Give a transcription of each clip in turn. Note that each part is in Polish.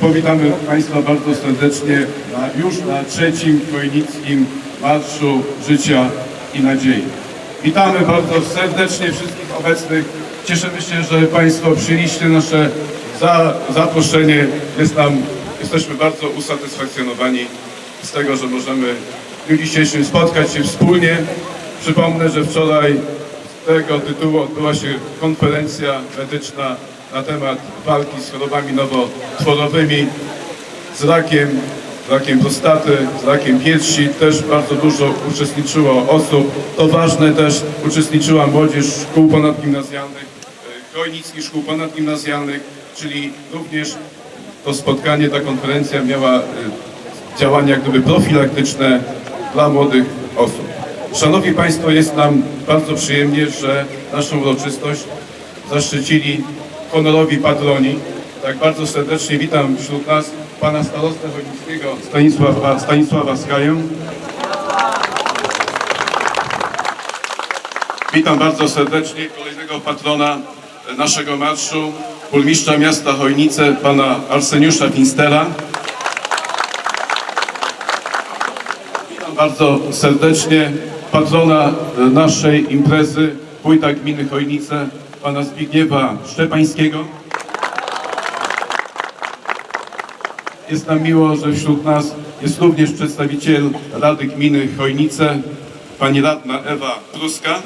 powitamy Państwa bardzo serdecznie na, już na trzecim Chojnickim Marszu Życia i Nadziei. Witamy bardzo serdecznie wszystkich obecnych. Cieszymy się, że Państwo przyjęliście nasze za, zaproszenie. Jest nam, jesteśmy bardzo usatysfakcjonowani z tego, że możemy w dniu dzisiejszym spotkać się wspólnie. Przypomnę, że wczoraj z tego tytułu odbyła się konferencja medyczna na temat walki z chorobami nowotworowymi, z rakiem, rakiem prostaty, z rakiem piersi. Też bardzo dużo uczestniczyło osób. To ważne też uczestniczyła młodzież szkół ponadgimnazjalnych, e, chojnickich szkół ponadgimnazjalnych, czyli również to spotkanie, ta konferencja miała e, działania gdyby profilaktyczne dla młodych osób. Szanowni Państwo, jest nam bardzo przyjemnie, że naszą uroczystość zaszczycili honorowi patroni. Tak bardzo serdecznie witam wśród nas pana starostę wojewódzkiego Stanisława, Stanisława Skaję. Witam bardzo serdecznie kolejnego patrona naszego marszu, burmistrza miasta Chojnice, pana Arseniusza Finstera. Witam bardzo serdecznie patrona naszej imprezy, wójta gminy Chojnice, pana Zbigniewa Szczepańskiego. Jest nam miło, że wśród nas jest również przedstawiciel Rady Gminy Chojnice, pani radna Ewa Pruska.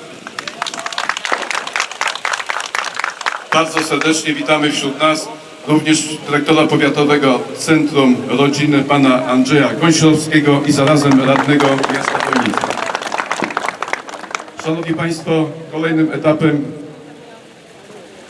Bardzo serdecznie witamy wśród nas również dyrektora powiatowego Centrum Rodziny pana Andrzeja Gąślowskiego i zarazem radnego miasta Chojnice. Szanowni Państwo, kolejnym etapem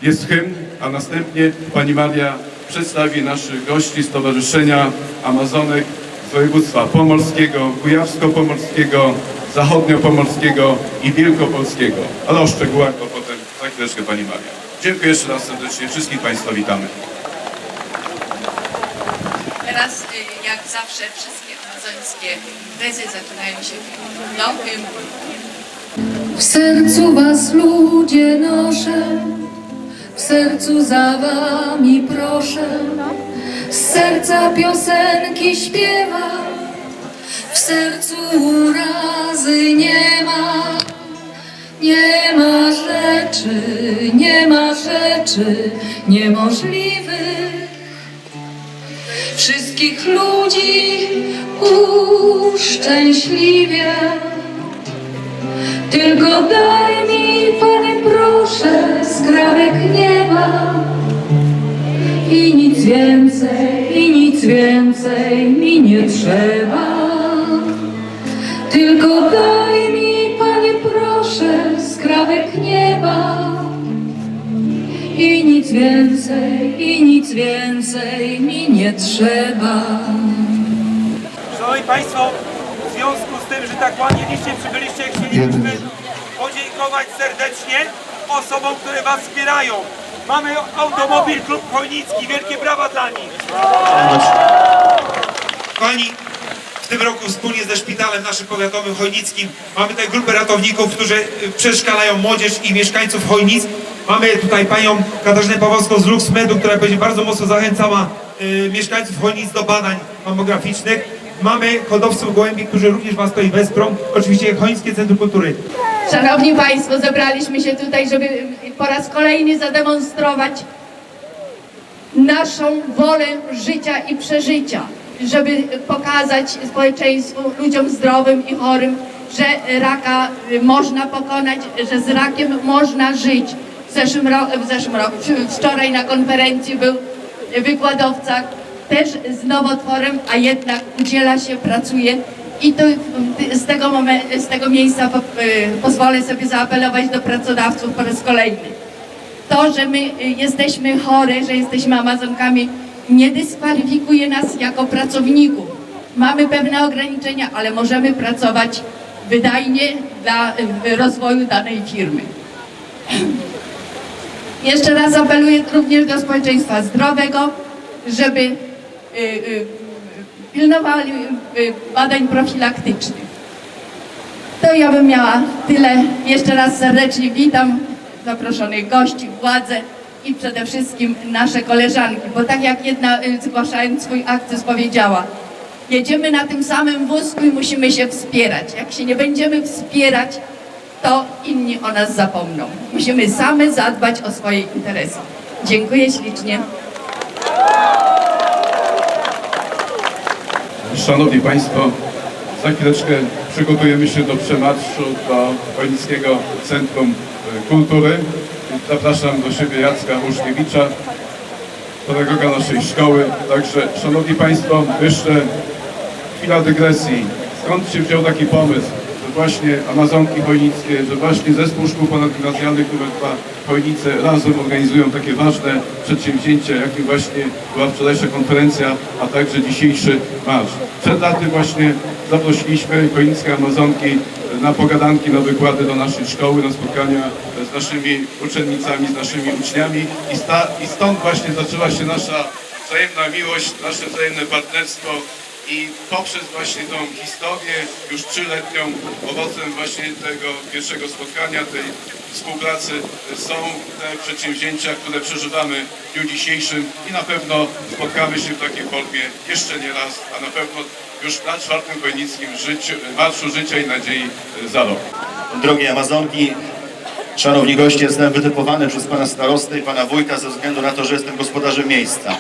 jest hymn, a następnie Pani Maria przedstawi naszych gości Stowarzyszenia Amazonek z województwa pomorskiego, kujawsko-pomorskiego, zachodnio-pomorskiego i wielkopolskiego. Ale o szczegółach to potem za chwileczkę Pani Maria. Dziękuję jeszcze raz serdecznie. Wszystkich Państwa witamy. Teraz, y, jak zawsze, wszystkie amazońskie imprezy zaczynają się hymnu. W sercu was ludzie noszę, w sercu za wami proszę, z serca piosenki śpiewam, w sercu urazy nie ma, nie ma rzeczy, nie ma rzeczy niemożliwych. Wszystkich ludzi uszczęśliwie. Tylko daj mi, więcej, i nic więcej mi nie trzeba. Tylko daj mi, Panie, proszę, skrawek nieba i nic więcej, i nic więcej mi nie trzeba. Szanowni Państwo, w związku z tym, że tak ładnie licznie przybyliście, chcielibyśmy podziękować serdecznie osobom, które Was wspierają. Mamy automobil Klub Chojnicki, wielkie brawa dla nich. Kochani, w tym roku wspólnie ze szpitalem naszym powiatowym chojnickim mamy tutaj grupę ratowników, którzy y, przeszkalają młodzież i mieszkańców Chojnic. Mamy tutaj panią Katarzynę Pawłowską z LuxMedu, która będzie bardzo mocno zachęcała y, mieszkańców Chojnic do badań mammograficznych. Mamy hodowców gołębi, którzy również Was tutaj wesprą. Oczywiście Chojnickie Centrum Kultury. Szanowni Państwo, zebraliśmy się tutaj, żeby po raz kolejny zademonstrować naszą wolę życia i przeżycia, żeby pokazać społeczeństwu, ludziom zdrowym i chorym, że raka można pokonać, że z rakiem można żyć. W zeszłym, ro- w zeszłym roku, wczoraj na konferencji był wykładowca też z nowotworem, a jednak udziela się, pracuje i to z tego, z tego miejsca po, y, pozwolę sobie zaapelować do pracodawców po raz kolejny to, że my y, jesteśmy chore, że jesteśmy Amazonkami, nie dyskwalifikuje nas jako pracowników. Mamy pewne ograniczenia, ale możemy pracować wydajnie dla y, rozwoju danej firmy. Jeszcze raz apeluję również do społeczeństwa zdrowego, żeby pilnowali y, badań profilaktycznych. To ja bym miała tyle. Jeszcze raz serdecznie witam zaproszonych gości, władze i przede wszystkim nasze koleżanki, bo tak jak jedna y, zgłaszając swój akces powiedziała, jedziemy na tym samym wózku i musimy się wspierać. Jak się nie będziemy wspierać, to inni o nas zapomną. Musimy same zadbać o swoje interesy. Dziękuję ślicznie. Szanowni Państwo, za chwileczkę przygotujemy się do przemarszu do Chojnickiego Centrum e, Kultury. Zapraszam do siebie Jacka Łuszkiewicza, pedagoga naszej szkoły. Także, Szanowni Państwo, jeszcze chwila dygresji. Skąd się wziął taki pomysł, właśnie Amazonki Chojnickie, że właśnie Zespół Szkół Ponadgimnazjalnych nr 2 Chojnice razem organizują takie ważne przedsięwzięcia, jakim właśnie była wczorajsza konferencja, a także dzisiejszy marsz. Przed laty właśnie zaprosiliśmy Chojnickie Amazonki na pogadanki, na wykłady do naszej szkoły, na spotkania z naszymi uczennicami, z naszymi uczniami i, sta, i stąd właśnie zaczęła się nasza wzajemna miłość, nasze wzajemne partnerstwo i poprzez właśnie tą historię już trzyletnią owocem właśnie tego pierwszego spotkania, tej współpracy są te przedsięwzięcia, które przeżywamy w dniu dzisiejszym i na pewno spotkamy się w takiej formie jeszcze nie raz, a na pewno już na czwartym wojnickim życiu, Marszu Życia i Nadziei za rok. Drogie Amazonki, szanowni goście, jestem wytypowany przez pana starostę i pana wójta ze względu na to, że jestem gospodarzem miejsca.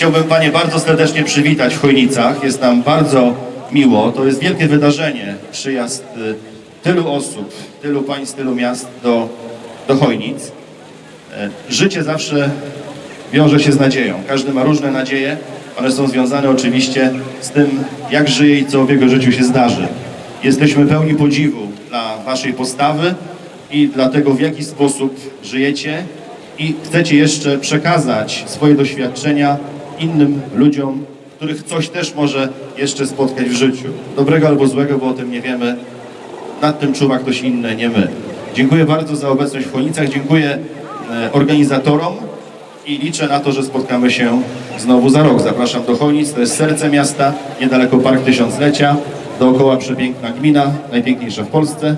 Chciałbym panie bardzo serdecznie przywitać w Chojnicach. Jest nam bardzo miło. To jest wielkie wydarzenie, przyjazd y, tylu osób, tylu państw, tylu miast do, do Chojnic. E, Życie zawsze wiąże się z nadzieją. Każdy ma różne nadzieje. One są związane oczywiście z tym, jak żyje i co w jego życiu się zdarzy. Jesteśmy pełni podziwu dla waszej postawy i dla tego, w jaki sposób żyjecie i chcecie jeszcze przekazać swoje doświadczenia innym ludziom, których coś też może jeszcze spotkać w życiu. Dobrego albo złego, bo o tym nie wiemy. Nad tym czuwa ktoś inny, nie my. Dziękuję bardzo za obecność w Chojnicach. Dziękuję e, organizatorom i liczę na to, że spotkamy się znowu za rok. Zapraszam do Chojnic, to jest serce miasta, niedaleko Park Tysiąclecia, dookoła przepiękna gmina, najpiękniejsza w Polsce,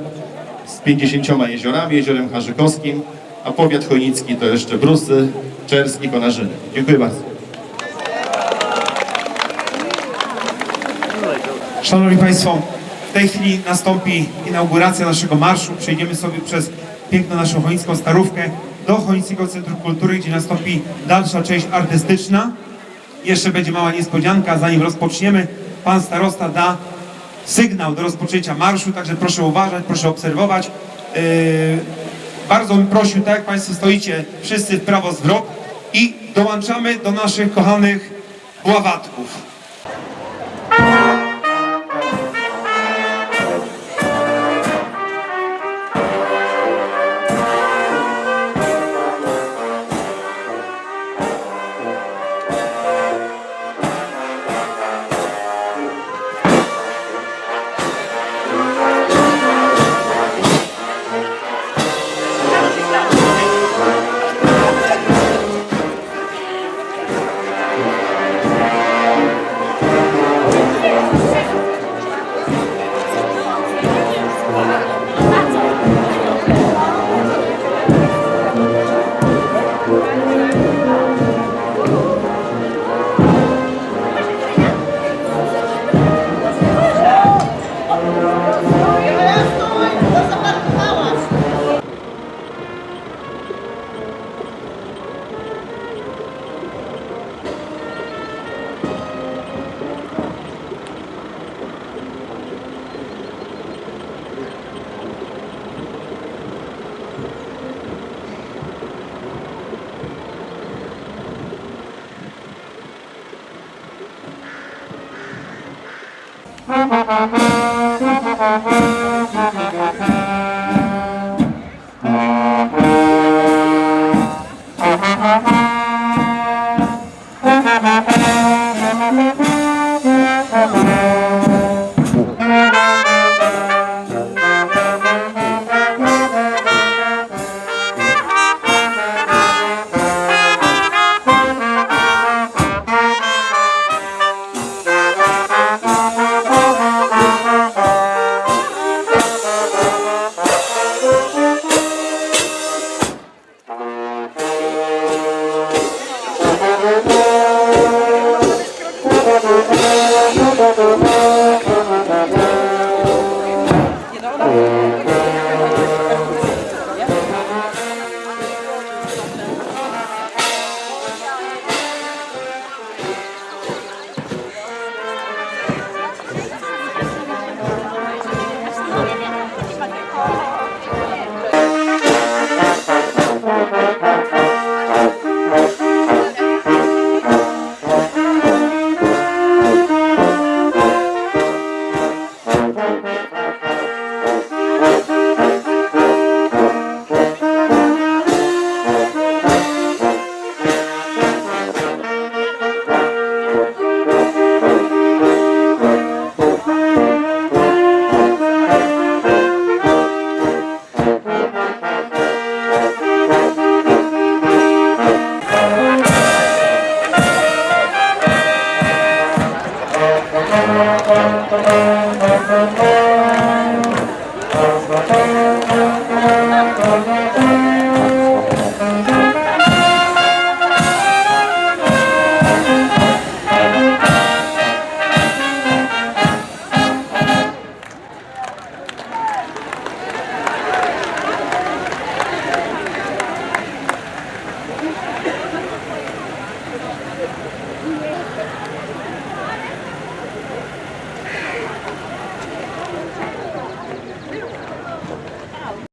z 50 jeziorami, jeziorem Harzykowskim, a powiat chojnicki to jeszcze Brusy, Czerski, Konarzyny. Dziękuję bardzo. Szanowni Państwo, w tej chwili nastąpi inauguracja naszego marszu. Przejdziemy sobie przez piękną naszą chojnicką starówkę do Chojnickiego Centrum Kultury, gdzie nastąpi dalsza część artystyczna. Jeszcze będzie mała niespodzianka, zanim rozpoczniemy. Pan starosta da sygnał do rozpoczęcia marszu, także proszę uważać, proszę obserwować. Yy, bardzo bym prosił, tak jak Państwo stoicie, wszyscy w prawo zwrot i dołączamy do naszych kochanych bławatków.